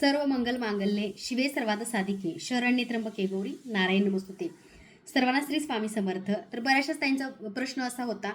सर्व मंगल मांगल्ये. शिवे सर्वात साधिके. शरण्य त्र्यंबके गौरी. नारायण नमस्तुते. सर्वांना श्री स्वामी समर्थ. तर बऱ्याचशाच त्यांचा प्रश्न असा होता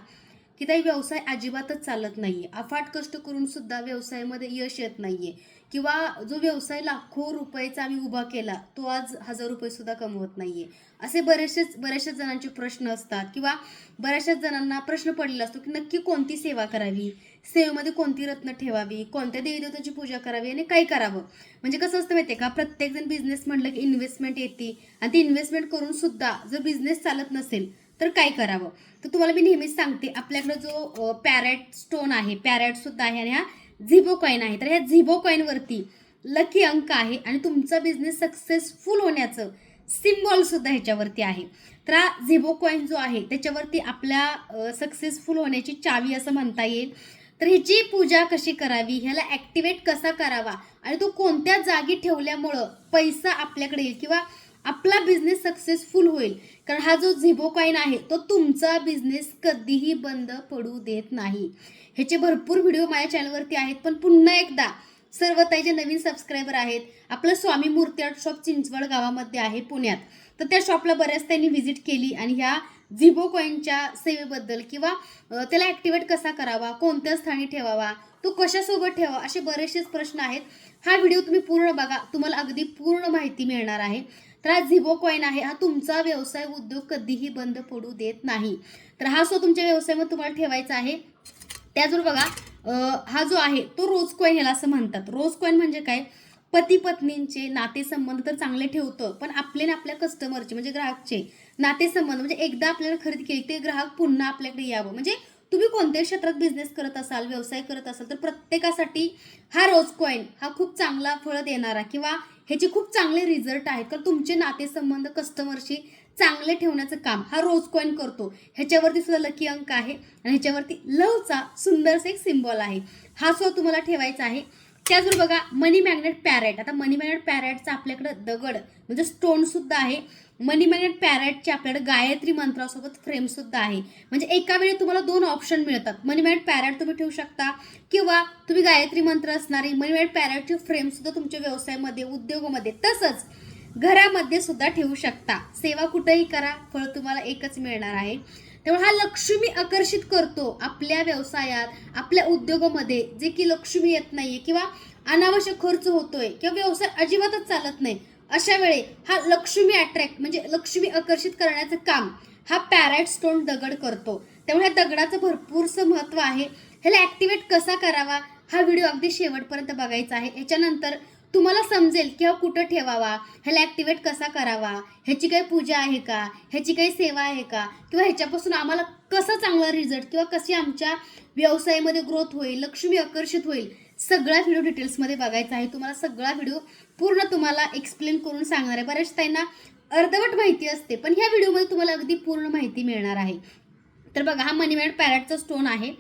की ताई व्यवसाय अजिबातच चालत नाहीये. अफाट कष्ट करून सुद्धा व्यवसायामध्ये यश येत नाहीये. किंवा जो व्यवसाय लाखो रुपयाचा आम्ही उभा केला तो आज हजार रुपये सुद्धा कमवत नाहीये. असे बरेचसेच बऱ्याचशाच जणांचे प्रश्न असतात. किंवा बऱ्याचशाच जणांना प्रश्न पडलेला असतो की नक्की कोणती सेवा करावी? सेवेमध्ये कोणती रत्न ठेवावी कोणत्या देवीदेवतांची पूजा करावी आणि काय करावं? म्हणजे कसं असतं माहिती आहे का? प्रत्येकजण बिझनेस म्हटलं की इन्व्हेस्टमेंट येते आणि ती इन्व्हेस्टमेंट करून सुद्धा जर बिझनेस चालत नसेल तर काय करावं? तर तुम्हाला मी नेहमीच सांगते आपल्याकडे जो पॅरेट स्टोन आहे पॅरेट सुद्धा आहे आणि हा झिबो कॉईन आहे. तर ह्या झिबो कॉईनवरती लकी अंक आहे आणि तुमचा बिझनेस सक्सेसफुल होण्याचं सिम्बॉल सुद्धा ह्याच्यावरती आहे. तर हा झिबो कॉईन जो आहे त्याच्यावरती आपल्या सक्सेसफुल होण्याची चावी असं म्हणता येईल. तर ह्याची पूजा कशी करावी ह्याला ॲक्टिवेट कसा करावा आणि तो कोणत्या जागी ठेवल्यामुळं पैसा आपल्याकडे येईल किंवा आपला बिझनेस सक्सेसफुल होईल? कारण हा जो झिबो कॉईन आहे तो तुमचा बिझनेस कधीही बंद पडू देत नाही. ह्याचे भरपूर व्हिडिओ माझ्या चॅनलवरती आहेत पण पुन्हा एकदा सर्व ताई जे नवीन सबस्क्रायबर आहेत आपलं स्वामी मूर्ती आर्ट शॉप चिंचवड गावामध्ये आहे पुण्यात. तर त्या शॉपला बऱ्याच त्यांनी व्हिजिट केली आणि ह्या झिबो कॉईनच्या सेवेबद्दल किंवा त्याला ॲक्टिवेट कसा करावा कोणत्या स्थानी ठेवावा तो कशासोबत ठेवा असे बरेचसेच प्रश्न आहेत. हा व्हिडिओ तुम्ही पूर्ण बघा तुम्हाला अगदी पूर्ण माहिती मिळणार आहे. तर हा झिबो कॉईन आहे हा तुमचा व्यवसाय उद्योग कधीही बंद पडू देत नाही. तर हा सो तुमच्या व्यवसायामध्ये तुम्हाला ठेवायचा आहे. त्याचबरोबर बघा हा जो आहे तो रोज कॉईन ह्याला असं म्हणतात. रोज कॉईन म्हणजे काय? पती पत्नींचे नातेसंबंध तर चांगले ठेवतं पण आपले ना आपल्या कस्टमरचे म्हणजे ग्राहकचे नातेसंबंध म्हणजे एकदा आपल्याला खरेदी केली ते ग्राहक पुन्हा आपल्याकडे यावं. म्हणजे तुम्ही कोणत्याही क्षेत्रात बिझनेस करत असाल व्यवसाय करत असाल तर प्रत्येकासाठी हा रोज कॉईन हा खूप चांगला फळ देणारा किंवा ह्याचे खूप चांगले रिझल्ट आहेत. कारण तुमचे नातेसंबंध कस्टमरशी चांगले ठेवण्याचं काम हा रोज कॉईन करतो. ह्याच्यावरती सुद्धा लकी अंक आहे आणि ह्याच्यावरती लवचा सुंदरसा एक सिम्बॉल आहे. हा सुद्धा तुम्हाला ठेवायचा आहे. त्याचबरोबर बघा मनी मॅग्नेट पॅरेट आता मनी मॅग्नेट पॅरेटचा आपल्याकडे दगड म्हणजे स्टोन सुद्धा आहे. मनी मॅग्नेट पॅरेटचे आपल्याकडे गायत्री मंत्रासोबत फ्रेम सुद्धा आहे. म्हणजे एका वेळी तुम्हाला दोन ऑप्शन मिळतात. मनी मॅग्नेट पॅरेट तुम्ही ठेवू शकता किंवा तुम्ही गायत्री मंत्र असणारी मनी मॅग्नेट पॅरेटची फ्रेम सुद्धा तुमच्या व्यवसायामध्ये उद्योगामध्ये तसंच घरामध्ये सुद्धा ठेवू शकता. सेवा कुठेही करा फळ तुम्हाला एकच मिळणार आहे. तेव्हा हा लक्ष्मी आकर्षित करतो आपल्या व्यवसायात आपल्या उद्योगामध्ये. जे की लक्ष्मी येत नाहीये किंवा अनावश्यक खर्च होतोय किंवा व्यवसाय अजिबातच चालत नाही अशा वेळी हा लक्ष्मी अट्रॅक्ट म्हणजे लक्ष्मी आकर्षित करण्याचं काम हा पॅरेट स्टोन दगड करतो. त्यामुळे ह्या दगडाचं भरपूरसं महत्त्व आहे. ह्याला ॲक्टिवेट कसा करावा? हा व्हिडिओ अगदी शेवटपर्यंत बघायचा आहे. याच्यानंतर तुम्हाला समजेल की हा कुठं ठेवावा ह्याला ॲक्टिवेट कसा करावा ह्याची काही पूजा आहे का ह्याची काही सेवा आहे का किंवा ह्याच्यापासून आम्हाला कसा चांगला रिझल्ट किंवा कशी आमच्या व्यवसायामध्ये ग्रोथ होईल लक्ष्मी आकर्षित होईल सगळा व्हिडिओ डिटेल्समध्ये बघायचा आहे. तुम्हाला सगळा व्हिडिओ पूर्ण तुम्हाला एक्सप्लेन करून सांगणार आहे. बऱ्याच त्यांना अर्धवट माहिती असते पण ह्या व्हिडिओमध्ये तुम्हाला अगदी पूर्ण माहिती मिळणार आहे. तर बघा हा मनीमॅड पॅरेटचा स्टोन आहे.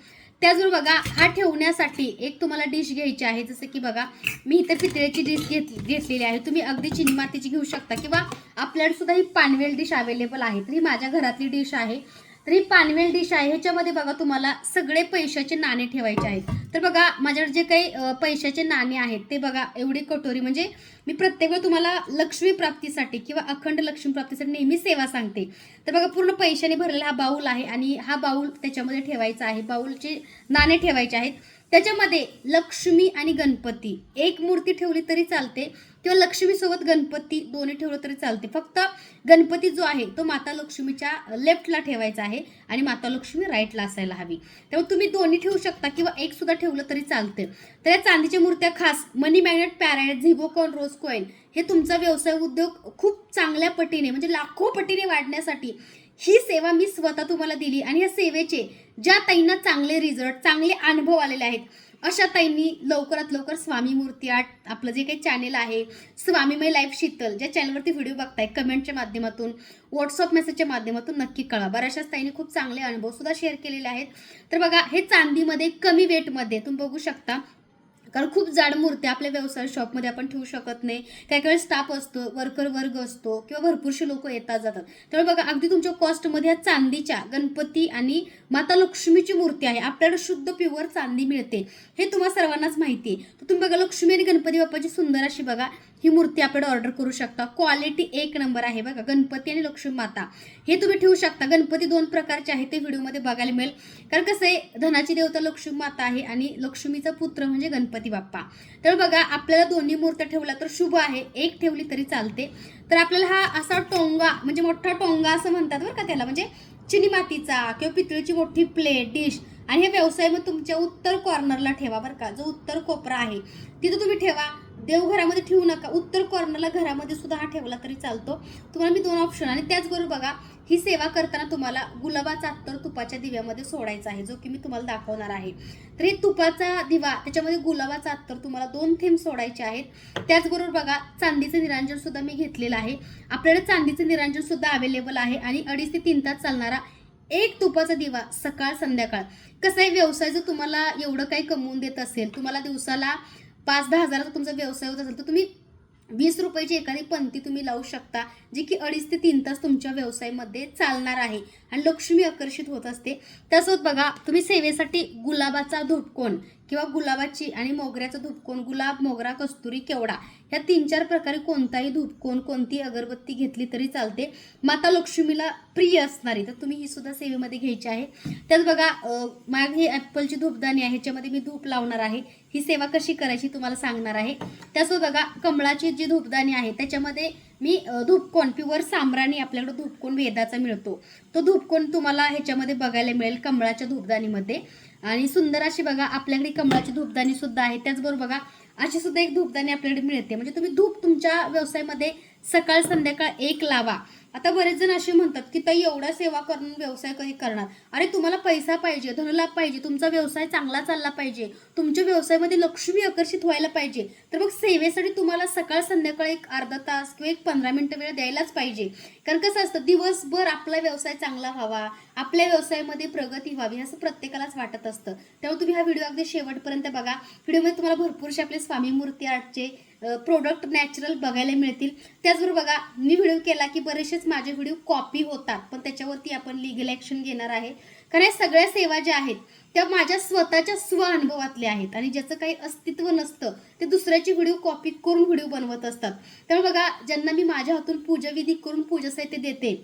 त्याचबरोबर बघा हा ठेवण्यासाठी एक तुम्हाला डिश घ्यायची आहे. जसं की बघा मी इथं पितळेची डिश घेतली घेतलेली आहे. तुम्ही अगदी चिनीमातीची घेऊ शकता किंवा आपल्याकडे सुद्धा ही पानवेल डिश अवेलेबल आहे. तर ही माझ्या घरातली डिश आहे. तर ही पानवेल डिश आहे ह्याच्यामध्ये बघा तुम्हाला सगळे पैशाचे नाणे ठेवायचे आहेत. तर बघा माझ्याकडे जे काही पैशाचे नाणे आहेत ते बघा एवढी कटोरी म्हणजे मी प्रत्येक वेळ तुम्हाला लक्ष्मी प्राप्तीसाठी किंवा अखंड लक्ष्मी प्राप्तीसाठी नेहमी सेवा सांगते. तर बघा पूर्ण पैशाने भरलेला हा बाऊल आहे आणि हा बाऊल त्याच्यामध्ये ठेवायचा आहे बाऊलचे नाणे ठेवायचे आहेत. त्याच्यामध्ये लक्ष्मी आणि गणपती. एक मूर्ती ठेवली तरी चालते किंवा लक्ष्मीसोबत गणपती दोन्ही ठेवलं तरी चालते. फक्त गणपती जो आहे तो माता लक्ष्मीच्या लेफ्टला ठेवायचा आहे आणि माता लक्ष्मी राईटला असायला हवी. त्यामुळे तुम्ही दोन्ही ठेवू शकता किंवा एक सुद्धा ठेवलं तरी चालते. तर या चांदीच्या मूर्त्या खास मनी मॅग्नेट पॅरायट झिबोकॉन रोज कॉईन हे तुमचा व्यवसाय उद्योग खूप चांगल्या पटीने म्हणजे लाखो पटीने वाढण्यासाठी ही सेवा मी स्वतः तुम्हाला दिली आणि या सेवेचे ज्या ताईंना चांगले रिझल्ट चांगले अनुभव आलेले आहेत अशा ताईंनी लवकरात लवकर स्वामी मूर्ती आर्ट आपलं जे काही चॅनेल आहे स्वामीमय लाईफ शीतल ज्या चॅनलवरती व्हिडिओ बघताय कमेंटच्या माध्यमातून व्हॉट्सअप मेसेजच्या माध्यमातून नक्की कळा बऱ्याचशाच ताईंनी खूप चांगले अनुभव सुद्धा शेअर केलेले आहेत. तर बघा हे चांदीमध्ये कमी वेटमध्ये तुम्ही बघू शकता. कारण खूप जाड मूर्त्या आपल्या व्यवसाय शॉपमध्ये आपण ठेवू शकत नाही. काही काही स्टाफ असतो वर्कर वर्ग असतो किंवा भरपूरशी लोक येतात जातात. त्यामुळे बघा अगदी तुमच्या कॉस्टमध्ये ह्या चांदीच्या गणपती आणि माता लक्ष्मीची मूर्ती आहे. आपल्याला शुद्ध प्युअर चांदी मिळते. हे तुम्हा सर्वांनाच माहिती आहे. तर तुम्ही बघा लक्ष्मी आणि गणपती बाप्पाची सुंदर अशी बघा ही मूर्ती आपण ऑर्डर करू शकता. क्वालिटी एक नंबर आहे बघा गणपती आणि लक्ष्मी माता. हे तुम्ही ठेवू शकता. गणपती दोन प्रकारचे आहे ते व्हिडिओमध्ये बघायला मिळेल. कारण कसं आहे धनाची देवता लक्ष्मी माता आहे आणि लक्ष्मीचा पुत्र म्हणजे गणपती बाप्पा. तर बघा आपल्याला दोन्ही मूर्त्या ठेवल्या तर शुभ आहे. एक ठेवली तरी चालते. तर आपल्याला हा असा टोंगा म्हणजे मोठा टोंगा असं म्हणतात बरं का त्याला. म्हणजे चिनी मातीचा किंवा पितळीची मोठी प्लेट डिश आणि हे व्यवसाय मग तुमच्या उत्तर कॉर्नरला ठेवा बरं का. जो उत्तर कोपरा आहे तिथं तुम्ही ठेवा. देवघरामध्ये ठेवू नका. उत्तर कॉर्नरला घरामध्ये सुद्धा हा ठेवला तरी चालतो. तुम्हाला मी दोन ऑप्शन आणि त्याचबरोबर बघा ही सेवा करताना तुम्हाला गुलाबाचा अत्तर तुपाच्या दिव्यामध्ये सोडायचा आहे जो की मी तुम्हाला दाखवणार आहे. तर हे तुपाचा दिवा त्याच्यामध्ये गुलाबाचा अत्तर तुम्हाला दोन थेंब सोडायचे आहेत. त्याचबरोबर बघा चांदीचं निरांजन सुद्धा मी घेतलेलं आहे. आपल्याकडे चांदीचं निरांजन सुद्धा अवेलेबल आहे आणि अडीच ते तीन तास चालणारा एक तुपाचा दिवा सकाळ संध्याकाळ कसं आहे व्यवसाय जर तुम्हाला एवढं काही कमवून देत असेल तुम्हाला दिवसाला पाच दहा हजाराचा तुमचा व्यवसाय होत असेल तर तुम्ही वीस रुपयाची एखादी पंथी तुम्ही लावू शकता जी की अडीच ते तीन तास तुमच्या व्यवसायामध्ये चालणार आहे. आणि लक्ष्मी आकर्षित होत असते. तसंच बघा तुम्ही सेवेसाठी गुलाबाचा धुपकोन किंवा गुलाबाची आणि मोगऱ्याचा धुपकोन गुलाब मोगरा कस्तुरी केवडा ह्या तीन चार प्रकारे कोणताही धुपकोन कोणती अगरबत्ती घेतली तरी चालते. माता लक्ष्मीला प्रिय असणारी तर तुम्ही ही सुद्धा सेवेमध्ये घ्यायची आहे. त्याच बघा अं, माझी ही ॲपलची धूपदाणी आहे ह्याच्यामध्ये मी धूप लावणार आहे. ही सेवा कशी करायची तुम्हाला सांगणार आहे. त्यासोबत बघा कमळाची जी धूपदाणी आहे त्याच्यामध्ये मी धूपकोण धूपकोन प्युअर सामराणी आपल्याकडे धूपकोन वेदाचा मिळतो. तो धूपकोन तुम्हाला ह्याच्यामध्ये बघायला मिळेल कमळाच्या धूपदाणीमध्ये. आणि सुंदर अशी बघा आपल्याकडे कमळाची धूपदाणी सुद्धा आहे. त्याचबरोबर बघा अशी सुद्धा एक धूपदाणी आपल्याकडे मिळते. म्हणजे तुम्ही धूप तुमच्या व्यवसायामध्ये सकाळ संध्याकाळ एक लावा. आता बरेच जण असे म्हणतात की ताई एवढा सेवा करून व्यवसाय कधी करणार? अरे तुम्हाला पैसा पाहिजे धनलाभ पाहिजे तुमचा व्यवसाय चांगला चालला पाहिजे तुमच्या व्यवसायामध्ये लक्ष्मी आकर्षित व्हायला पाहिजे तर मग सेवेसाठी तुम्हाला सकाळ संध्याकाळ एक अर्धा तास किंवा एक पंधरा मिनटं वेळ द्यायलाच पाहिजे. कारण कसं असतं दिवसभर आपला व्यवसाय चांगला व्हावा आपल्या व्यवसायामध्ये प्रगती व्हावी असं प्रत्येकालाच वाटत असतं. त्यामुळे तुम्ही हा व्हिडिओ अगदी शेवटपर्यंत बघा. व्हिडिओमध्ये तुम्हाला भरपूरशे आपले स्वामी मूर्ती आर्टचे प्रोडक्ट नॅचरल बघायला मिळतील. त्याचबरोबर बघा मी व्हिडिओ केला की बरेचसेच माझे व्हिडिओ कॉपी होतात. पण त्याच्यावरती आपण लिगल ॲक्शन घेणार आहे. कारण या सगळ्या सेवा ज्या आहेत त्या माझ्या स्वतःच्या स्व अनुभवातल्या आहेत. आणि ज्याचं काही अस्तित्व नसतं ते दुसऱ्याची व्हिडिओ कॉपी करून व्हिडिओ बनवत असतात. त्यामुळे बघा ज्यांना मी माझ्या हातून पूजाविधी करून पूजा साहित्य देते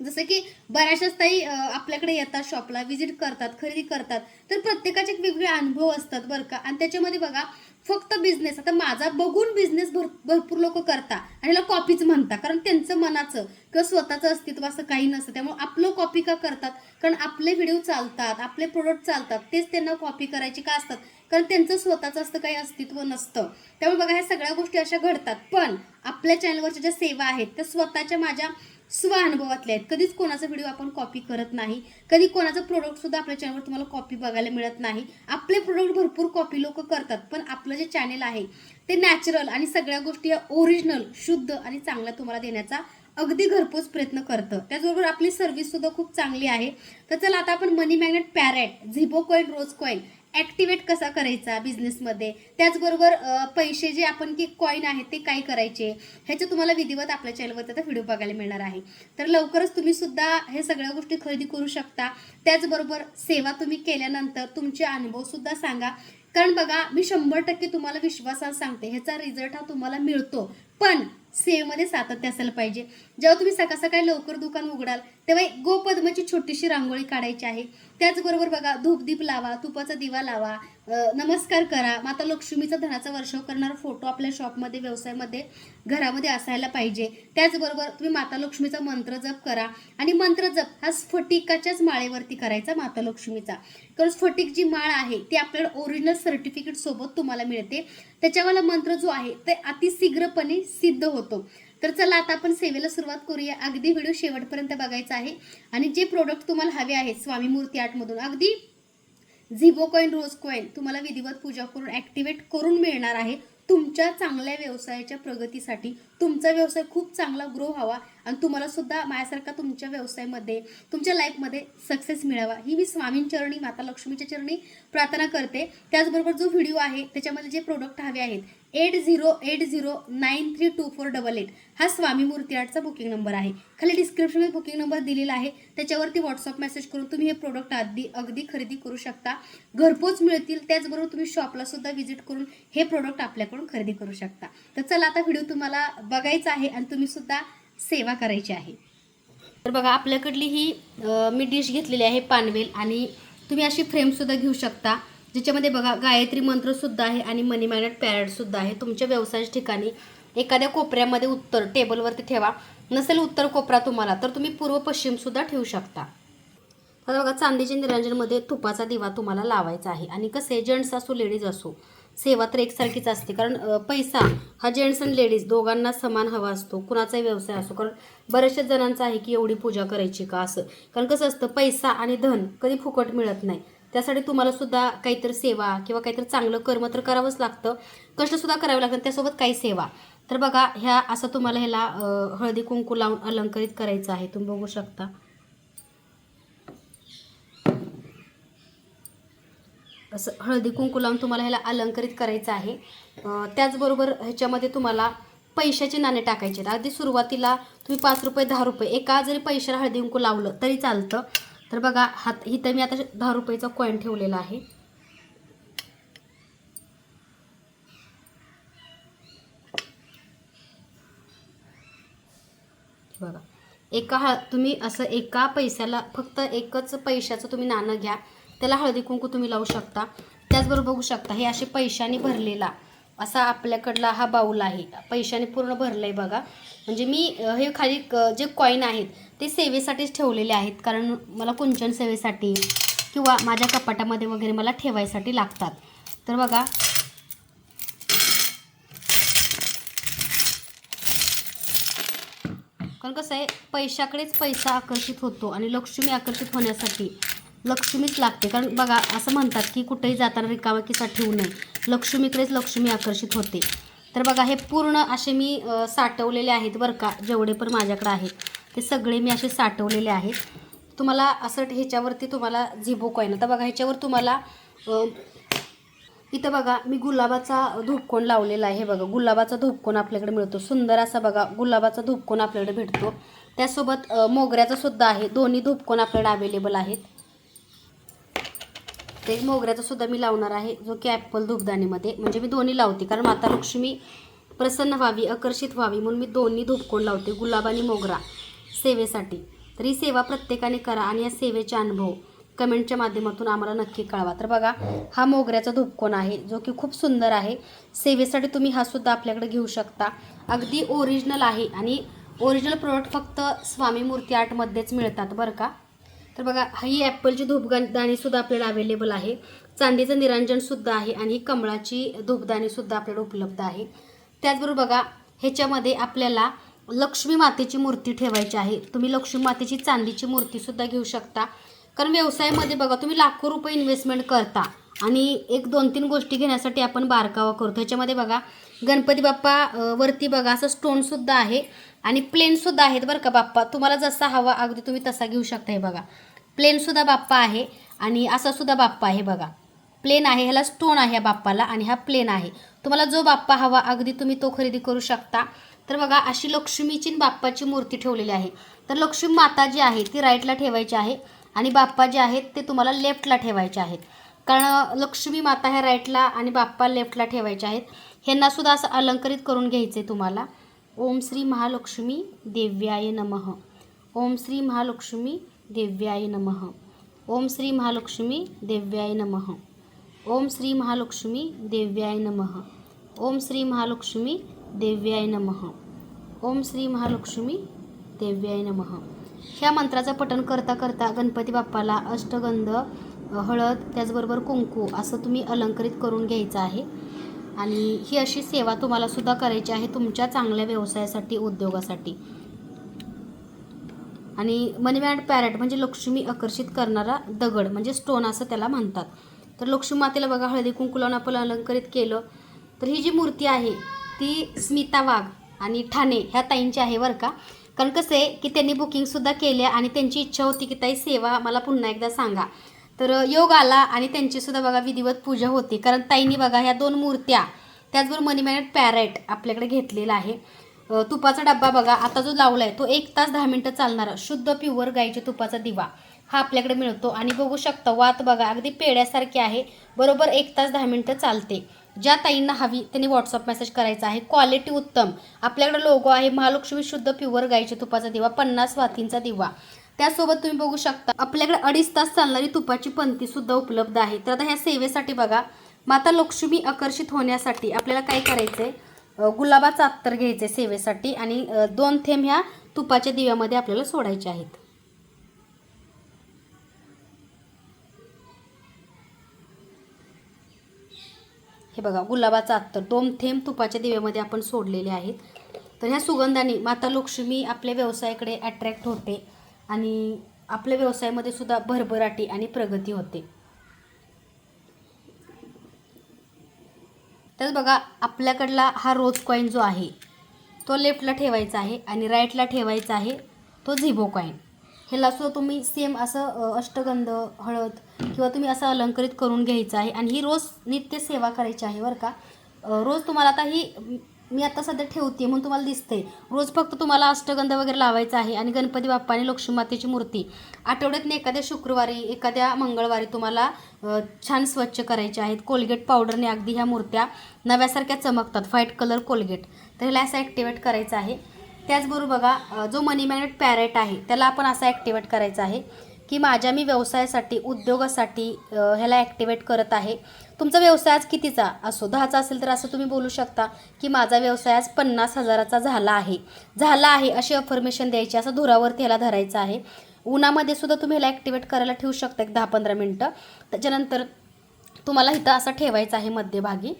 जसं की बऱ्याचशाच ताई आपल्याकडे येतात शॉपला व्हिजिट करतात खरेदी करतात. तर प्रत्येकाचे एक वेगवेगळे अनुभव असतात बरं का. आणि त्याच्यामध्ये बघा फक्त बिझनेस आता माझा बघून बिझनेस भर भरपूर लोक करता आणि याला कॉपीच म्हणतात कारण त्यांचं मनाचं किंवा स्वतःचं अस्तित्व असं काही नसतं. त्यामुळे आपलं कॉपी का करतात? कारण आपले व्हिडिओ चालतात आपले प्रोडक्ट चालतात तेच त्यांना कॉपी करायची का असतात? कारण त्यांचं स्वतःचं असतं काही अस्तित्व नसतं. त्यामुळे बघा ह्या सगळ्या गोष्टी अशा घडतात. पण आपल्या चॅनलवरच्या ज्या सेवा आहेत त्या स्वतःच्या माझ्या स्व अनुभवातले आहेत. कधीच कोणाचा व्हिडिओ आपण कॉपी करत नाही. कधी कोणाचं प्रोडक्टसुद्धा आपल्या चॅनलवर तुम्हाला कॉपी बघायला मिळत नाही. आपले प्रोडक्ट भरपूर कॉपी लोक करतात पण आपलं जे चॅनेल आहे ते नॅचरल आणि सगळ्या गोष्टी ओरिजिनल शुद्ध आणि चांगल्या तुम्हाला देण्याचा अगदी घरपोच प्रयत्न करतं. त्याचबरोबर आपली सर्व्हिससुद्धा खूप चांगली आहे. तर चला आता आपण मनी मॅग्नेट पॅरेट झिबो कॉईन रोज कॉईन ॲक्टिवेट कसा करायचा बिझनेसमध्ये? त्याचबरोबर पैसे जे आपण की कॉईन आहेत ते काय करायचे? ह्याचं तुम्हाला विधिवत आपल्या चॅनलवर आता व्हिडिओ बघायला मिळणार आहे. तर लवकरच तुम्ही सुद्धा हे सगळ्या गोष्टी खरेदी करू शकता. त्याचबरोबर सेवा तुम्ही केल्यानंतर तुमचे अनुभव सुद्धा सांगा. कारण बघा मी शंभर टक्के तुम्हाला विश्वासात सांगते ह्याचा रिझल्ट हा तुम्हाला मिळतो. पण सेवेमध्ये सातत्य असायला पाहिजे. जेव्हा तुम्ही सकाळ सकाळी लवकर दुकान उघडाल तेव्हा एक गोपद्मची छोटीशी रांगोळी काढायची आहे. त्याचबरोबर बघा धूपदीप लावा तुपाचा दिवा लावा नमस्कार करा माता लक्ष्मीचा धनाचा वर्षाव करणारा फोटो आपल्या शॉपमध्ये व्यवसायामध्ये घरामध्ये असायला पाहिजे. त्याचबरोबर तुम्ही माता लक्ष्मीचा मंत्र जप करा आणि मंत्र जप हा स्फटिकाच्याच माळेवरती करायचा माता लक्ष्मीचा. कारण स्फटिक जी माळ आहे ती आपल्याला ओरिजिनल सर्टिफिकेट सोबत तुम्हाला मिळते. त्याच्यावाला मंत्र जो आहे ते अतिशीघ्रपणे सिद्ध होतो. तर चला आता आपण सेवेला सुरुवात करूया. अगदी व्हिडिओ शेवटपर्यंत बघायचा आहे. आणि जे प्रोडक्ट तुम्हाला हवे आहेत स्वामी मूर्ती आर्टमधून अगदी झिबो कॉईन रोज कॉईन तुम्हाला विधिवत पूजा करून ॲक्टिवेट करून मिळणार आहे. तुमच्या चांगल्या व्यवसायाच्या प्रगतीसाठी तुमचा व्यवसाय खूप चांगला ग्रो व्हावा. आणि तुम्हाला सुद्धा माझ्यासारखा तुमच्या व्यवसायामध्ये तुमच्या लाईफमध्ये सक्सेस मिळावा. ही मी स्वामींचरणी माता लक्ष्मीच्या चरणी प्रार्थना करते. त्याचबरोबर जो व्हिडिओ आहे त्याच्यामध्ये जे प्रोडक्ट हवे आहेत eight zero eight zero nine three two four double eight हा स्वामी मूर्ती आर्टचा बुकिंग नंबर आहे. खाली डिस्क्रिप्शनमध्ये बुकिंग नंबर दिलेला आहे. त्याच्यावरती व्हॉट्सअप मेसेज करून तुम्ही हे प्रोडक्ट अगदी अगदी खरेदी करू शकता. घरपोच मिळतील त्याचबरोबर तुम्ही शॉपला सुद्धा व्हिजिट करून हे प्रोडक्ट आपल्याकडून खरेदी करू शकता. तर चला आता व्हिडिओ तुम्हाला बघायचा आहे आणि तुम्ही सुद्धा सेवा करायची आहे. तर बघा आपल्याकडली ही मी डिश घेतलेली आहे पानवेल आणि तुम्ही अशी फ्रेमसुद्धा घेऊ शकता. ज्याच्यामध्ये बघा गायत्री मंत्रसुद्धा आहे आणि मनी मॅनेट पॅरेडसुद्धा आहे. तुमच्या व्यवसायाच्या ठिकाणी एखाद्या कोपऱ्यामध्ये उत्तर टेबलवरती ठेवा. नसेल उत्तर कोपरा तुम्हाला तर तुम्ही पूर्व पश्चिमसुद्धा ठेवू शकता. आता बघा चांदीच्या निरंजनमध्ये तुपाचा दिवा तुम्हाला लावायचा आहे. आणि कसे जेंट्स असो लेडीज असो सेवा तर एकसारखीच असते. कारण पैसा हा जेंट्स आणि लेडीज दोघांना समान हवा असतो. कुणाचाही व्यवसाय असो. कारण बऱ्याचशा जणांचा आहे की एवढी पूजा करायची का असं. कारण कसं असतं पैसा आणि धन कधी फुकट मिळत नाही. त्यासाठी तुम्हाला सुद्धा काहीतरी सेवा किंवा काहीतरी चांगलं कर्म तर करावंच लागतं. कष्टसुद्धा करावे लागतात. त्यासोबत काही सेवा. तर बघा ह्या असं तुम्हाला ह्याला हळदी कुंकू लावून अलंकरित करायचं आहे. तुम्ही बघू शकता. असं हळदी कुंकू लावून तुम्हाला ह्याला अलंकरित करायचं आहे. त्याचबरोबर ह्याच्यामध्ये तुम्हाला पैशाचे नाणे टाकायचे आहेत. अगदी सुरुवातीला तुम्ही पाच रुपये दहा रुपये एका जरी पैशाला हळदी कुंकू लावलं तरी चालतं. तर बघा हात इथं मी आता दहा रुपयेचा कॉईन ठेवलेला आहे. बघा एका हळ तुम्ही असं एका पैशाला फक्त एकच पैशाचं तुम्ही नाणं घ्या. त्याला हळदी कुंकू तुम्ही लावू शकता. त्याचबरोबर बघू शकता हे असे पैशाने भरलेला असा आपल्याकडला हा बाऊल आहे. पैशाने पूर्ण भरलं आहे बघा. म्हणजे मी हे खाली क- जे कॉईन आहेत ते सेवेसाठीच ठेवलेले आहेत. कारण मला कुंचन सेवेसाठी किंवा माझ्या कपाटामध्ये वगैरे मला ठेवायसाठी लागतात. तर बघा. कारण कसं आहे पैशाकडेच पैसा आकर्षित होतो आणि लक्ष्मी आकर्षित होण्यासाठी लक्ष्मीच लागते. कारण बघा असं म्हणतात की कुठेही जाताना रिकामा किसा ठेवू नये. लक्ष्मीकडेच लक्ष्मी आकर्षित होते. तर बघा हे पूर्ण असे मी साठवलेले आहेत बरं का जेवढे पण माझ्याकडे आहेत. ते सगळे मी असे साठवलेले आहेत. तुम्हाला असं ह्याच्यावरती तुम्हाला झिबो कॉईन आता बघा ह्याच्यावर तुम्हाला इथं बघा मी गुलाबाचा धुपकोन लावलेला आहे. बघा गुलाबाचा धुपकोन आपल्याकडे मिळतो. सुंदर असा बघा गुलाबाचा धुपकोन आपल्याकडे भेटतो. त्यासोबत मोगऱ्याचा सुद्धा आहे. दोन्ही धुपकोन आपल्याकडे अवेलेबल आहेत. एक मोगऱ्याचा सुद्धा मी लावणार आहे जो की ॲपल धूपदाणीमध्ये. म्हणजे मी दोन्ही लावते कारण माता लक्ष्मी प्रसन्न व्हावी आकर्षित व्हावी म्हणून मी दोन्ही धूपकोन लावते गुलाब आणि मोगरा सेवेसाठी. तर ही सेवा प्रत्येकाने करा आणि या सेवेचे अनुभव कमेंटच्या माध्यमातून आम्हाला नक्की कळवा. तर बघा हा मोगऱ्याचा धूपकोण आहे जो की खूप सुंदर आहे. सेवेसाठी तुम्ही हा सुद्धा आपल्याकडे घेऊ शकता. अगदी ओरिजिनल आहे आणि ओरिजिनल प्रोडक्ट फक्त स्वामी मूर्ती आर्टमध्येच मिळतात बरं का. तर बघा ही ॲपलची धूपदाणीसुद्धा आपल्याला अवेलेबल आहे. चांदीचं निरांजनसुद्धा आहे आणि ही कमळाची धूपदाणीसुद्धा आपल्याला उपलब्ध आहे. त्याचबरोबर बघा ह्याच्यामध्ये आपल्याला लक्ष्मी मातेची मूर्ती ठेवायची आहे. तुम्ही लक्ष्मी मातेची चांदीची मूर्तीसुद्धा घेऊ शकता. कारण व्यवसायामध्ये बघा तुम्ही लाखो रुपये इन्व्हेस्टमेंट करता आणि एक दोन तीन गोष्टी घेण्यासाठी आपण बारकावा करतो. ह्याच्यामध्ये बघा गणपती बाप्पा वरती बघा असं स्टोनसुद्धा आहे आणि प्लेनसुद्धा आहेत बरं का बाप्पा. तुम्हाला जसा हवा अगदी तुम्ही तसा घेऊ शकता हे बघा. प्लेनसुद्धा बाप्पा आहे आणि असासुद्धा बाप्पा आहे बघा. प्लेन आहे ह्याला स्टोन आहे ह्या बाप्पाला आणि हा प्लेन आहे. तुम्हाला जो बाप्पा हवा अगदी तुम्ही तो खरेदी करू शकता. तर बघा अशी लक्ष्मीची बाप्पाची मूर्ती ठेवलेली आहे. तर लक्ष्मी माता जी आहे ती राईटला ठेवायची आहे आणि बाप्पा जे आहेत ते तुम्हाला लेफ्टला ठेवायचे आहेत. कारण लक्ष्मी माता ह्या राईटला आणि बाप्पा लेफ्टला ठेवायचे आहेत. ह्यांनासुद्धा असं अलंकरित करून घ्यायचं तुम्हाला. ओम श्री महालक्ष्मी देव्याय नमः. ओम श्री महालक्ष्मी देव्याय नमः. ओम श्री महालक्ष्मी देव्याय नमः. ओम श्री महालक्ष्मी देव्याय नमः. ओम श्री महालक्ष्मी देव्याय नमः. ओम श्री महालक्ष्मी देव्याय नमः. ह्या मंत्राचं पठण करता करता गणपती बाप्पाला अष्टगंध हळद त्याचबरोबर कुंकू असं तुम्ही अलंकृत करून घ्यायचं आहे. आणि ही अशी सेवा तुम्हाला सुद्धा करायची आहे तुमच्या चांगल्या व्यवसायासाठी उद्योगासाठी. आणि मनी पॅरेट म्हणजे लक्ष्मी आकर्षित करणारा दगड म्हणजे स्टोन असं त्याला म्हणतात. तर लक्ष्मी मातेला बघा हळदी कुंकुलावून आपण अलंकरित केलं. तर ही जी मूर्ती आहे ती स्मिता वाघ आणि ठाणे ह्या ताईंची आहे बरं का. कारण कसं आहे की त्यांनी बुकिंगसुद्धा केले आणि त्यांची इच्छा होती की ताई सेवा मला पुन्हा एकदा सांगा. तर योग आला आणि त्यांचीसुद्धा बघा विधिवत पूजा होती. कारण ताईंनी बघा ह्या दोन मूर्त्या त्याचबरोबर मनी मॅनेट पॅरेट आपल्याकडे घेतलेला आहे. तुपाचा डब्बा बघा आता जो लावला आहे तो एक तास दहा मिनटं चालणारा. शुद्ध प्युअर गाईच्या तुपाचा दिवा. हा आपल्याकडे मिळतो. आणि बघू शकता वात बघा अगदी पेड्यासारखी आहे. बरोबर एक तास दहा मिनटं चालते. ज्या ताईंना हवी त्यांनी व्हॉट्सअप मेसेज करायचा आहे. क्वालिटी उत्तम. आपल्याकडे लोगो आहे महालक्ष्मी शुद्ध प्युअर गाईच्या तुपाचा दिवा पन्नास वातींचा दिवा. त्यासोबत तुम्ही बघू शकता आपल्याकडे अडीच तास चालणारी तुपाची पंथी सुद्धा उपलब्ध आहे. तर आता ह्या सेवेसाठी बघा माता लक्ष्मी आकर्षित होण्यासाठी आपल्याला काय करायचं आहे गुलाबाचं अत्तर घ्यायचे सेवेसाठी आणि दोन थेंब ह्या तुपाच्या दिव्यामध्ये आपल्याला सोडायचे आहेत. हे बघा गुलाबाचा अत्तर दोन थेंब तुपाच्या दिव्यामध्ये आपण सोडलेले आहेत. तर ह्या सुगंधाने माता लक्ष्मी आपल्या व्यवसायाकडे अट्रॅक्ट होते आणि आपल्या व्यवसायामध्ये सुद्धा भरभराटी आणि प्रगती होते. तर बघा आपल्याकडला हा रोज कॉईन जो आहे तो लेफ्टला ठेवायचा आहे आणि राईटला ठेवायचा आहे तो झिबो कॉईन ह्याला सुद्धा तुम्ही सेम असं अष्टगंध हळद किंवा तुम्ही असं अलंकृत करून घ्यायचं आहे आणि ही रोज नित्य सेवा करायची आहे बरं का. रोज तुम्हाला आता ही मी आता सध्या ठेवते म्हणून तुम्हाला दिसते रोज फक्त तुम्हाला अष्टगंध वगैरे लावायचा आहे आणि गणपती बाप्पा आणि लक्ष्मी मातेची मूर्ती. आठवड्यातून एखाद्या शुक्रवारी एखाद्या मंगळवारी तुम्हाला छान स्वच्छ करायचे आहेत. कोलगेट पावडरने अगदी ह्या मूर्त्या नव्यासारख्या चमकतात. White colour Colgate. तर ह्याला असं ॲक्टिवेट करायचं आहे. त्याचबरोबर बघा जो मनी मॅग्नेट पॅरेट आहे त्याला आपण असं ॲक्टिवेट करायचा आहे. की माझ्या मी व्यवसायासाठी उद्योगासाठी ह्याला ॲक्टिवेट करत आहे. तुमचा व्यवसाय आज कितीचा असो? दहाचा असेल तर असं तुम्ही बोलू शकता की माझा व्यवसाय आज पन्नास हजाराचा झाला आहे. झाला आहे अशी अफर्मेशन द्यायची असं धुरावरती ह्याला धरायचं आहे. उन्हामध्ये सुद्धा तुम्ही ह्याला ॲक्टिवेट करायला ठेवू शकता एक दहा पंधरा मिनटं. त्याच्यानंतर तुम्हाला इथं असं ठेवायचं आहे मध्यभागी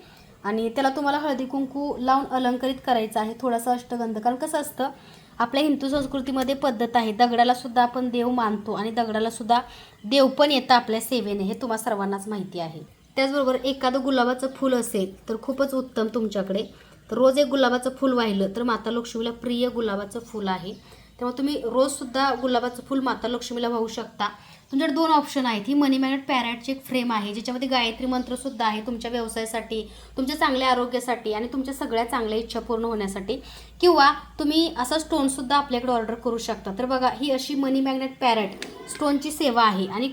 आणि त्याला तुम्हाला हळदी कुंकू लावून अलंकरित करायचं आहे. थोडासा अष्टगंध. कारण कसं असतं आपल्या हिंदू संस्कृतीमध्ये पद्धत आहे. दगडाला सुद्धा आपण देव मानतो आणि दगडाला सुद्धा देव पण येतं आपल्या सेवेने हे तुम्हा सर्वांनाच माहिती आहे. त्याचबरोबर एखादं गुलाबाचं फूल असेल तर खूपच उत्तम तुमच्याकडे. तर रोज एक गुलाबाचं फूल वाहिलं तर माता लक्ष्मीला प्रिय गुलाबाचं फूल आहे. तेव्हा तुम्ही रोजसुद्धा गुलाबाचं फूल माता लक्ष्मीला वाहू शकता. तुमच्याकडे दोन ऑप्शन आहेत. ही मनी मॅग्नेट पॅरेटची एक फ्रेम आहे ज्याच्यामध्ये गायत्री मंत्रसुद्धा आहे तुमच्या व्यवसायासाठी तुमच्या चांगल्या आरोग्यासाठी आणि तुमच्या सगळ्या चांगल्या इच्छा पूर्ण होण्यासाठी. किंवा तुम्ही असा स्टोनसुद्धा आपल्याकडे ऑर्डर करू शकता. तर बघा ही अशी मनी मॅग्नेट पॅरेट स्टोनची सेवा आहे आणि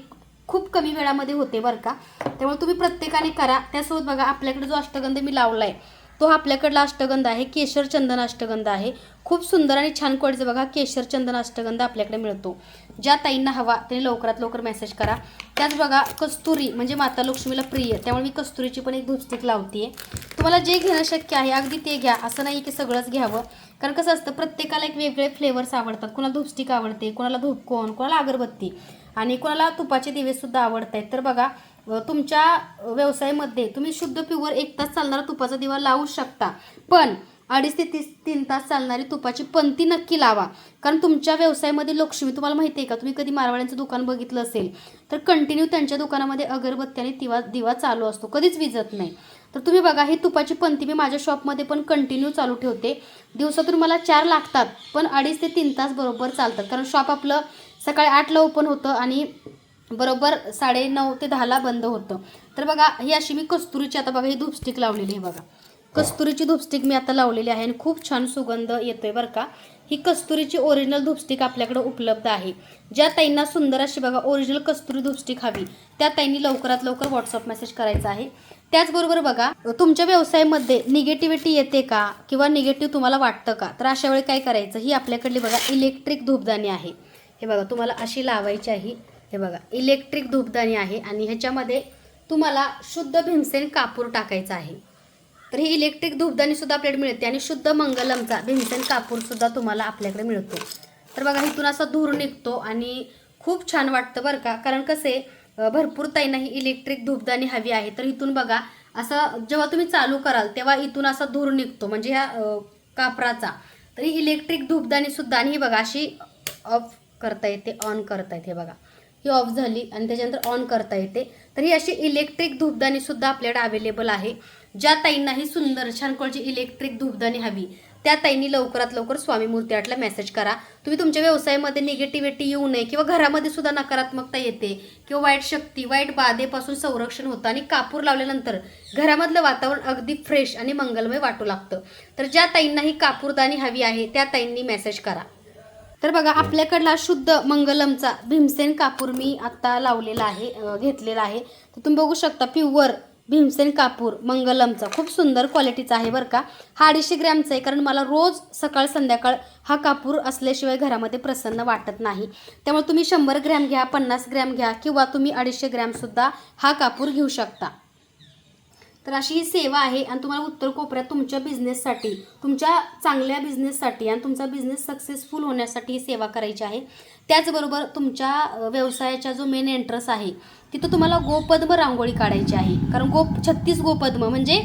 खूप कमी वेळामध्ये होते बरं का. त्यामुळे तुम्ही प्रत्येकाने करा. त्यासोबत बघा आपल्याकडे जो अष्टगंध मी लावला आहे तो हा आपल्याकडला अष्टगंध आहे. केशर चंदन अष्टगंध आहे. खूप सुंदर आणि छान क्वालिटीचं बघा. केशर चंदन अष्टगंध आपल्याकडे मिळतो. ज्या ताईंना हवा त्यांनी लवकरात लवकर मेसेज करा. त्याच बघा कस्तुरी म्हणजे माता लक्ष्मीला प्रिय. त्यामुळे मी कस्तुरीची पण एक धुपस्टिक लावते तुम्हाला जे घेणं शक्य आहे अगदी ते घ्या. असं नाही की सगळंच घ्यावं. कारण कसं असतं प्रत्येकाला एक वेगळे फ्लेवर्स आवडतात. कोणाला धुपस्टिक आवडते कोणाला धूपकोन कोणाला अगरबत्ती. आणि कोणाला तुपाचे दिवेसुद्धा आवडत आहेत तर बघा तुमच्या व्यवसायामध्ये तुम्ही शुद्ध प्युअर एक तास चालणारा तुपाचा दिवा लावू शकता. पण अडीच ते तीस तीन तास चालणारी तुपाची पंती नक्की लावा. कारण तुमच्या व्यवसायामध्ये लक्ष्मी तुम्हाला माहिती आहे का? तुम्ही कधी मारवाड्यांचं दुकान बघितलं असेल तर कंटिन्यू त्यांच्या दुकानामध्ये अगरबत्ती आणि दिवा दिवा चालू असतो. कधीच विजत नाही. तर तुम्ही बघा ही तुपाची पंती मी माझ्या शॉपमध्ये पण कंटिन्यू चालू ठेवते. दिवसातून मला चार लागतात पण अडीच ते तीन तास बरोबर चालतात. कारण शॉप आपलं सकाळी आठला ओपन होतं आणि बरोबर साडे नऊ ते दहाला बंद होतं. तर बघा ही अशी मी कस्तुरीची आता बघा ही धूपस्टिक लावलेली आहे बघा. हो. कस्तुरीची धूपस्टिक मी आता लावलेली आहे आणि खूप छान सुगंध येतोय बरं का. ही कस्तुरीची ओरिजिनल धूपस्टिक आपल्याकडे उपलब्ध आहे. ज्या ताईंना सुंदर अशी बघा ओरिजिनल कस्तुरी धूपस्टिक हवी त्या ताईंनी लवकरात लवकर व्हॉट्सअप मेसेज करायचा आहे. त्याचबरोबर बघा तुमच्या व्यवसायामध्ये निगेटिव्हिटी येते का किंवा निगेटिव्ह तुम्हाला वाटतं का? तर अशा वेळी काय करायचं? ही आपल्याकडली बघा इलेक्ट्रिक धूपदाणी आहे. हे बघा तुम्हाला अशी लावायची आहे. हे बघा इलेक्ट्रिक धूपदाणी आहे आणि ह्याच्यामध्ये तुम्हाला शुद्ध भीमसेन कापूर टाकायचा आहे. तर ही इलेक्ट्रिक धूपदाणी सुद्धा आपल्याकडे मिळते आणि शुद्ध मंगलमचा भीमसेन कापूर सुद्धा तुम्हाला आपल्याकडे मिळतो. तर बघा इथून असा धूर निघतो आणि खूप छान वाटतं बरं का. कारण कसे भरपूर ताईंना ही इलेक्ट्रिक धूपदाणी हवी आहे. तर इथून बघा असं जेव्हा तुम्ही चालू कराल तेव्हा इथून असा धूर निघतो म्हणजे ह्या कापराचा. तर ही इलेक्ट्रिक धूपदाणी सुद्धा आणि ही बघा अशी ऑफ करता येते ऑन करता येते बघा. ही ऑफ झाली आणि त्याच्यानंतर ऑन करता येते. तर ही अशी इलेक्ट्रिक धूपदाणी सुद्धा आपल्याकडे अवेलेबल आहे. ज्या ताईंनाही सुंदर छान इलेक्ट्रिक धूपदाणी हवी त्या ताईंनी लवकरात लवकर स्वामी मूर्ती आर्टला मेसेज करा. तुम्ही तुमच्या व्यवसायामध्ये निगेटिव्हिटी येऊ नये किंवा घरामध्ये सुद्धा नकारात्मकता येते किंवा वाईट शक्ती वाईट बाधेपासून संरक्षण होतं आणि कापूर लावल्यानंतर घरामधलं वातावरण अगदी फ्रेश आणि मंगलमय वाटू लागतं. तर ज्या ताईंना ही कापूरदानी हवी आहे त्या ताईंनी मेसेज करा. तर बघा आपल्याकडला शुद्ध मंगलमचा भीमसेन कापूर मी आत्ता लावलेला आहे घेतलेला आहे. तर तुम्ही बघू शकता प्युअर भीमसेन कापूर मंगलमचा. खूप सुंदर क्वालिटीचा आहे बरं का. हा अडीचशे ग्रॅमचा आहे कारण मला रोज सकाळ संध्याकाळ हा कापूर असल्याशिवाय घरामध्ये प्रसन्न वाटत नाही. त्यामुळे तुम्ही शंभर ग्रॅम घ्या पन्नास ग्रॅम घ्या किंवा तुम्ही अडीचशे ग्रॅमसुद्धा हा कापूर घेऊ शकता. तर अशी ही सेवा आहे आणि तुम्हाला उत्तर कोपऱ्यात तुमच्या बिझनेससाठी तुमच्या चांगल्या बिझनेससाठी आणि तुमचा बिझनेस सक्सेसफुल होण्यासाठी ही सेवा करायची आहे. त्याचबरोबर तुमच्या व्यवसायाचा जो मेन एंट्रस आहे तिथं तुम्हाला गोपद्म रांगोळी काढायची आहे. कारण गोप छत्तीस गोपद्म म्हणजे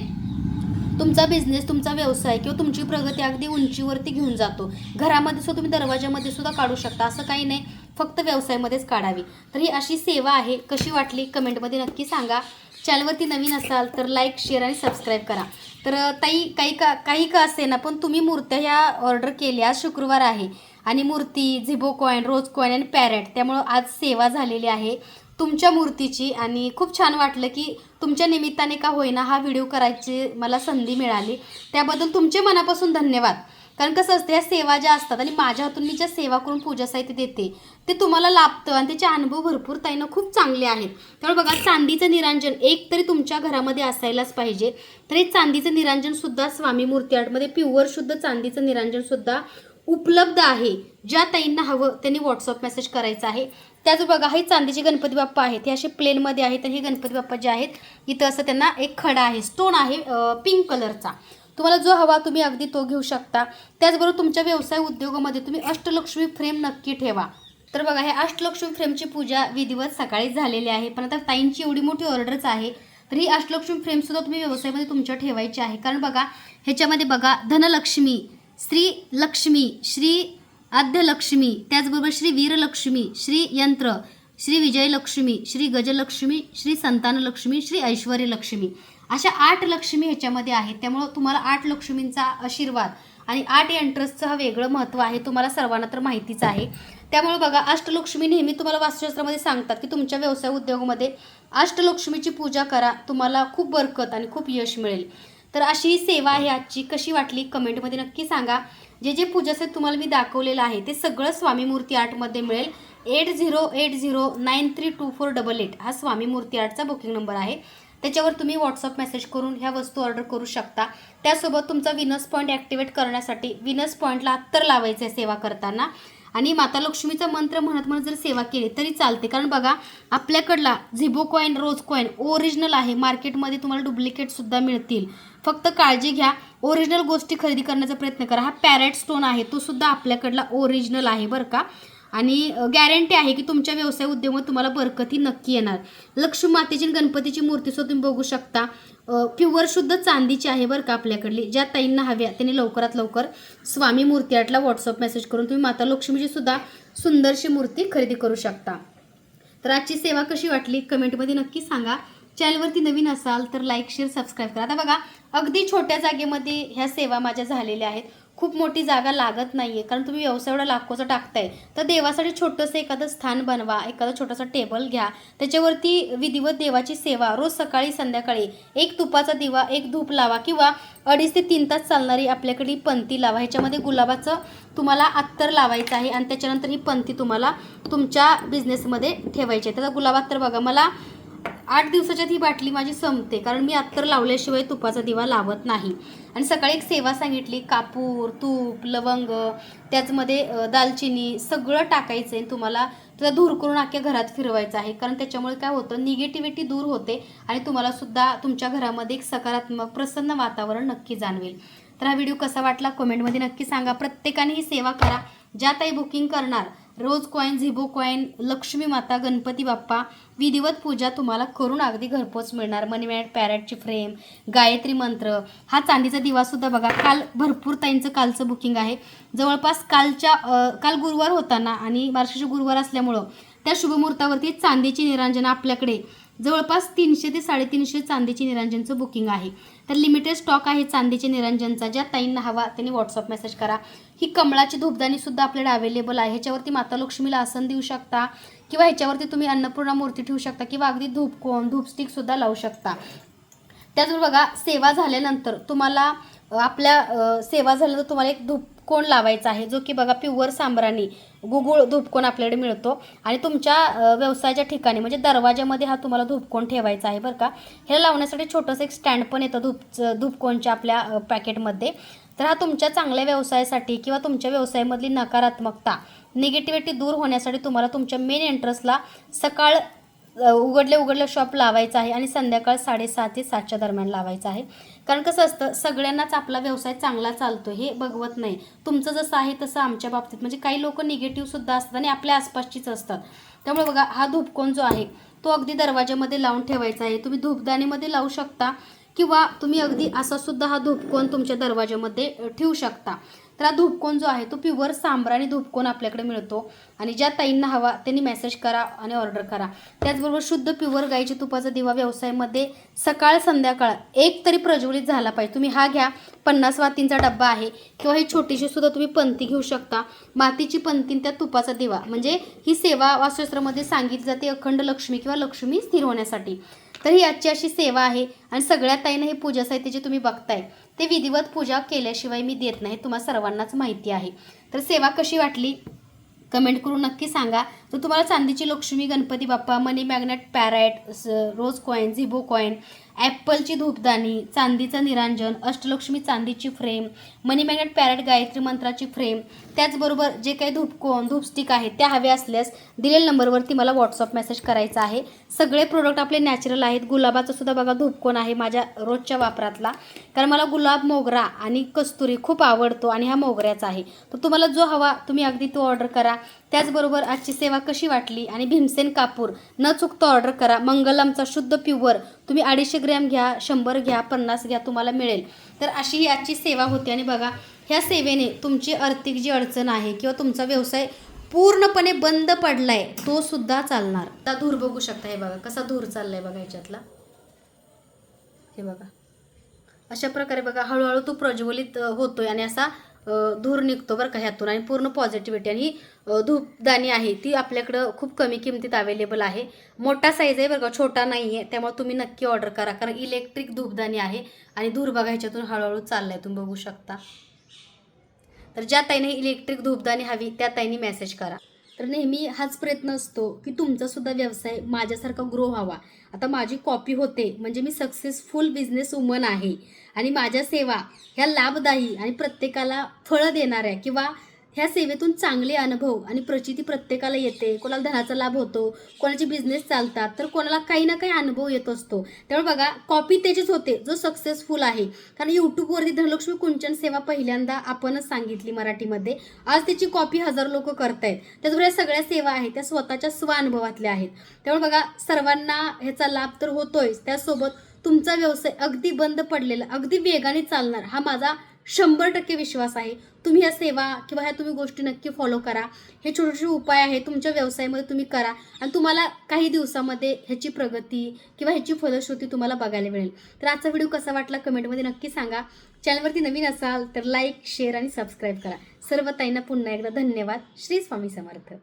तुमचा बिझनेस तुमचा व्यवसाय किंवा तुमची प्रगती अगदी उंचीवरती घेऊन जातो. घरामध्ये सुद्धा तुम्ही दरवाजामध्ये सुद्धा काढू शकता. असं काही नाही. फक्त व्यवसायामध्येच काढावी. तर ही अशी सेवा आहे. कशी वाटली? कमेंटमध्ये नक्की सांगा. चॅनलवरती नवीन असाल तर लाईक शेअर आणि सबस्क्राईब करा. तर ताई काही का काही का असे ना पण तुम्ही मूर्त्या ह्या ऑर्डर केल्या. शुक्रवार आहे. आणि मूर्ती झिबो कॉईन रोज कॉईन आणि पॅरेट त्यामुळं आज सेवा झालेली आहे तुमच्या मूर्तीची. आणि खूप छान वाटलं की तुमच्या निमित्ताने का होईना हा व्हिडिओ करायची मला संधी मिळाली. त्याबद्दल तुमचे मनापासून धन्यवाद. कारण कसं असतं या सेवा ज्या असतात आणि माझ्या हातून मी ज्या सेवा करून पूजा साहित्य देते ते तुम्हाला लाभतं आणि त्याचे अनुभव भरपूर ताईनं खूप चांगले आहेत. त्यामुळे बघा चांदीचं निरांजन एक तरी तुमच्या घरामध्ये असायलाच पाहिजे. तर हे चांदीचं निरांजन सुद्धा स्वामी मूर्ती आर्टमध्ये प्युअर शुद्ध चांदीचं निरांजन सुद्धा उपलब्ध आहे. ज्या ताईंना हवं त्यांनी व्हॉट्सअप मेसेज करायचा आहे. त्याच बघा हे चांदीचे गणपती बाप्पा आहेत. हे असे प्लेनमध्ये आहेत आणि हे गणपती बाप्पा जे आहेत इथं असं त्यांना एक खडा आहे. स्टोन आहे पिंक कलरचा तुम्हाला जो हवा तुम्ही अगदी तो घेऊ शकता. त्याचबरोबर तुमच्या व्यवसाय उद्योगामध्ये तुम्ही अष्टलक्ष्मी फ्रेम नक्की ठेवा. तर बघा हे अष्टलक्ष्मी फ्रेमची पूजा विधिवत सकाळीच झालेली आहे. पण आता ताईंची एवढी मोठी ऑर्डरच आहे. तर ही अष्टलक्ष्मी फ्रेमसुद्धा तुम्ही व्यवसायामध्ये तुमच्या ठेवायची आहे. कारण बघा ह्याच्यामध्ये बघा धनलक्ष्मी. श्री लक्ष्मी श्री आद्यलक्ष्मी त्याचबरोबर श्री वीरलक्ष्मी श्री यंत्र श्री विजयलक्ष्मी श्री गजलक्ष्मी श्री संतानलक्ष्मी श्री ऐश्वर्यलक्ष्मी. अशा आठ लक्ष्मी ह्याच्यामध्ये आहेत. त्यामुळं तुम्हाला आठ लक्ष्मींचा आशीर्वाद आणि आठ एंट्रसचं हा वेगळं महत्त्व आहे तुम्हाला सर्वांना तर माहितीच आहे. त्यामुळे बघा अष्टलक्ष्मी नेहमी तुम्हाला वास्तुशास्त्रामध्ये सांगतात की तुमच्या व्यवसाय उद्योगामध्ये अष्टलक्ष्मीची पूजा करा तुम्हाला खूप बरकत आणि खूप यश मिळेल. तर अशी सेवा आहे आजची. कशी वाटली? कमेंटमध्ये नक्की सांगा. जे जे पूजासेट तुम्हाला मी दाखवलेलं आहे ते सगळं स्वामी मूर्ती आर्टमध्ये मिळेल. Eight zero eight zero nine three two four double eight हा स्वामी मूर्ती आर्टचा बुकिंग नंबर आहे. त्याच्यावर तुम्ही व्हॉट्सअप मेसेज करून ह्या वस्तू ऑर्डर करू शकता. त्यासोबत तुमचा विनस पॉईंट ॲक्टिवेट करण्यासाठी विनस पॉईंटला अत्तर लावायचं आहे सेवा करताना. आणि माता लक्ष्मीचा मंत्र म्हणत म्हणत जर सेवा केली तरी चालते. कारण बघा आपल्याकडला झिबो कॉईन रोज कॉईन ओरिजिनल आहे. मार्केटमध्ये तुम्हाला डुप्लिकेटसुद्धा मिळतील. फक्त काळजी घ्या. ओरिजिनल गोष्टी खरेदी करण्याचा प्रयत्न करा. हा पॅरेट स्टोन आहे. तो सुद्धा आपल्याकडला ओरिजिनल आहे बरं का. आणि गॅरंटी आहे की तुमच्या व्यवसाय उद्योगात तुम्हाला बरकती नक्की येणार. लक्ष्मी मातेची आणि गणपतीची मूर्ती सुद्धा तुम्ही बघू शकता. प्युअर शुद्ध चांदीची आहे बरं का आपल्याकडली. ज्या ताईंना हव्या त्यांनी लवकरात लवकर स्वामी मूर्ती आटला व्हॉट्सअप मेसेज करून तुम्ही माता लक्ष्मीची सुद्धा सुंदरशी मूर्ती खरेदी करू शकता. तर आजची सेवा कशी वाटली? कमेंटमध्ये नक्की सांगा. चॅनलवरती नवीन असाल तर लाईक शेअर सबस्क्राईब करा. आता बघा अगदी छोट्या जागेमध्ये ह्या सेवा माझ्या झालेल्या आहेत. खूप मोठी जागा लागत नाही आहे कारण तुम्ही व्यवसाय एवढा लाखोचा टाकताय. तर देवासाठी छोटंसं एखादं स्थान बनवा एखादा छोटासा टेबल घ्या. त्याच्यावरती विधिवत देवाची सेवा रोज सकाळी संध्याकाळी एक तुपाचा दिवा एक धूप लावा किंवा अडीच ते तीन तास चालणारी आपल्याकडे पंती लावा. ह्याच्यामध्ये गुलाबाचं तुम्हाला अत्तर लावायचं आहे आणि त्याच्यानंतर ही पंती तुम्हाला तुमच्या बिझनेसमध्ये ठेवायची आहे. त्याचा गुलाबात तर बघा. मला आठ दिवसाच्यात ही बाटली माझी संपते कारण मी अत्तर लावल्याशिवाय तुपाचा दिवा लावत नाही. आणि सकाळी एक सेवा सांगितली कापूर तूप लवंग त्याचमध्ये दालचिनी सगळं टाकायचं आहे तुम्हाला त्याचा धूर करून अख्ख्या घरात फिरवायचं आहे. कारण त्याच्यामुळे काय होतं निगेटिव्हिटी दूर होते आणि तुम्हाला सुद्धा तुमच्या घरामध्ये एक सकारात्मक प्रसन्न वातावरण नक्की जाणवेल. तर हा व्हिडिओ कसा वाटला कमेंटमध्ये नक्की सांगा. प्रत्येकाने ही सेवा करा. ज्या ताई बुकिंग करणार रोज कॉईन झिबो कॉईन लक्ष्मी माता गणपती बाप्पा विधिवत पूजा तुम्हाला करून अगदी घरपोच मिळणार. मनी मॅट पॅरेटची फ्रेम गायत्री मंत्र. हा चांदीचा दिवासुद्धा बघा काल भरपूर ताईंचं कालचं बुकिंग आहे. जवळपास कालच्या काल गुरुवार होताना आणि मार्गशीर्ष गुरुवार असल्यामुळं त्या शुभमुहूर्तावरती चांदीची निरांजन आपल्याकडे. जवळपास तीनशे ते साडेतीनशे चांदीची निरांजनचं बुकिंग आहे. तर लिमिटेड स्टॉक आहे चांदीचे निरंजनचा ज्या ताईंना हवा त्यांनी व्हॉट्सअप मेसेज करा. ही कमळाची धूपदाणीसुद्धा आपल्याकडे अवेलेबल आहे. ह्याच्यावरती माता लक्ष्मीला आसन देऊ शकता किंवा ह्याच्यावरती तुम्ही अन्नपूर्णा मूर्ती ठेवू शकता किंवा अगदी धूपकोन धूपस्टिकसुद्धा लावू शकता. त्याचबरोबर बघा सेवा झाल्यानंतर तुम्हाला आपल्या सेवा झाल्यानंतर तुम्हाला एक धूप धूपकोण लावायचा आहे जो की बघा प्युअर सांबराणी गुगुळ धूपकोण आपल्याकडे मिळतो. आणि तुमच्या व्यवसायाच्या ठिकाणी म्हणजे दरवाजामध्ये हा तुम्हाला धूपकोण ठेवायचा आहे बरं का. हे लावण्यासाठी छोटंसं एक स्टँड पण येतं धूप धूपकोणच्या आपल्या पॅकेटमध्ये तर हा तुमच्या चांगल्या व्यवसायासाठी किंवा तुमच्या व्यवसायामधली नकारात्मकता निगेटिव्हिटी दूर होण्यासाठी तुम्हाला तुमच्या मेन एंट्रन्सला सकाळ उघडले उघडले शॉप लावायचं आहे आणि संध्याकाळ साडेसहा ते सातच्या दरम्यान लावायचं आहे. कारण कसं असतं सगळ्यांनाच आपला व्यवसाय चांगला चालतो हे बघवत नाही. तुमचं जसं आहे तसं आमच्या बाबतीत. म्हणजे काही लोक निगेटिव्हसुद्धा असतात आणि आपल्या आसपासचीच असतात. त्यामुळे बघा हा धूपकोन जो आहे तो अगदी दरवाजामध्ये लावून ठेवायचा आहे. तुम्ही धूपदाणीमध्ये लावू शकता किंवा तुम्ही अगदी असा सुद्धा हा धूपकोन तुमच्या दरवाजामध्ये ठेवू शकता. तर हा धूपकोन जो आहे तो प्युअर सांबराणी धूपकोन आपल्याकडे मिळतो. आणि ज्या ताईंना हवा त्यांनी मेसेज करा आणि ऑर्डर करा. त्याचबरोबर शुद्ध प्युअर गाईच्या तुपाचा दिवा व्यवसायामध्ये सकाळ संध्याकाळ एक तरी प्रज्वलित झाला पाहिजे. तुम्ही हा घ्या. पन्नास वातींचा डब्बा आहे किंवा ही छोटीशी सुद्धा तुम्ही पंथी घेऊ शकता. मातीची पंथी आणि त्या तुपाचा दिवा. म्हणजे ही सेवा वास्तुशास्त्रामध्ये सांगितली जाते अखंड लक्ष्मी किंवा लक्ष्मी स्थिर होण्यासाठी. तर ही आजची अशी सेवा आहे आणि सगळ्या ताईनं हे पूजा साहित्य जे तुम्ही बघताय ते विधिवत पूजा केल्याशिवाय मी देत नाही तुम्हाला सर्वांनाच माहिती आहे. तर सेवा कशी वाटली? कमेंट करून नक्की सांगा. तर तुम्हाला चांदीची लक्ष्मी गणपती बाप्पा money magnet parrot rose coin झिबो coin ॲपलची धूपदाणी चांदीचं निरांजन अष्टलक्ष्मी चांदीची frame money magnet parrot Gayatri मंत्राची फ्रेम त्याचबरोबर जे काही धूपकोन धूपस्टिक आहेत त्या हव्या असल्यास दिलेल्या नंबरवरती मला व्हॉट्सअप मेसेज करायचा आहे. सगळे प्रोडक्ट आपले नॅचरल आहेत. गुलाबाचा सुद्धा बघा धूपकोन आहे माझ्या रोजच्या वापरातला. कारण मला गुलाब मोगरा आणि कस्तुरी खूप आवडतो आणि हा मोगऱ्याचा आहे. तर तुम्हाला जो हवा तुम्ही अगदी तो ऑर्डर करा. त्याचबरोबर आजची सेवा कशी वाटली आणि भीमसेन कापूर न चुकता ऑर्डर करा मंगलमचा शुद्ध प्युअर तुम्ही अडीचशे ग्रॅम घ्या शंभर घ्या पन्नास घ्या तुम्हाला मिळेल. तर अशी ही आजची सेवा होती आणि बघा ह्या सेवेने तुमची आर्थिक जी अडचण आहे किंवा तुमचा व्यवसाय पूर्णपणे बंद पडला तो सुद्धा चालणार. आता धूर बघू शकता हे बघा कसा धूर चालला आहे बघा ह्याच्यातला. हे बघा. अशा प्रकारे बघा हळूहळू तो प्रज्वलित होतोय आणि असा धूर निघतो बरं का ह्यातून आणि पूर्ण पॉझिटिव्हिटी आणि ही धूपदाणी आहे ती आपल्याकडं खूप कमी किमतीत अवेलेबल आहे. मोठा साईज आहे बरं का छोटा नाही आहे त्यामुळे तुम्ही नक्की ऑर्डर करा. कारण इलेक्ट्रिक धूपदाणी आहे आणि धूर बघा ह्याच्यातून हळूहळू चाललाय तुम्ही बघू शकता. तर ज्या ताईने इलेक्ट्रिक धूपदाणी हवी त्या ताईने मेसेज करा. तर नेहमी हाच प्रयत्न असतो की तुमचासुद्धा व्यवसाय माझ्यासारखा ग्रो व्हावा. आता माझी कॉपी होते म्हणजे मी सक्सेसफुल बिझनेस वुमन आहे. आणि माझ्या सेवा ह्या लाभदायी आणि प्रत्येकाला फळं देणाऱ्या किंवा ह्या सेवेतून चांगले अनुभव आणि प्रचिती प्रत्येकाला येते. कोणाला धनाचा लाभ होतो कोणाचे बिझनेस चालतात तर कोणाला काही ना काही अनुभव येत असतो. त्यामुळे बघा कॉपी त्याचीच होते जो सक्सेसफुल आहे. कारण यूट्यूबवरती धनलक्ष्मी कुंचन सेवा पहिल्यांदा आपणच सांगितली मराठीमध्ये. आज त्याची कॉपी हजार लोक करतायत. त्याचबरोबर या सगळ्या सेवा आहेत त्या स्वतःच्या स्वानुभवातल्या आहेत. त्यामुळे बघा सर्वांना ह्याचा लाभ तर होतोय त्यासोबत तुमचा व्यवसाय अगदी बंद पडलेला अगदी वेगाने चालणार हा माझा शंभर टक्के विश्वास आहे. तुम्ही या सेवा किंवा ह्या तुम्ही गोष्टी नक्की फॉलो करा. हे छोटे छोटे उपाय आहे तुमच्या व्यवसायामध्ये तुम्ही करा. आणि तुम्हाला काही दिवसामध्ये ह्याची प्रगती किंवा ह्याची फलश्रुती तुम्हाला बघायला मिळेल. तर आजचा व्हिडिओ कसा वाटला कमेंटमध्ये नक्की सांगा. चॅनलवरती नवीन असाल तर लाईक शेअर आणि सबस्क्राईब करा. सर्व ताईंना पुन्हा एकदा धन्यवाद. श्री स्वामी समर्थ.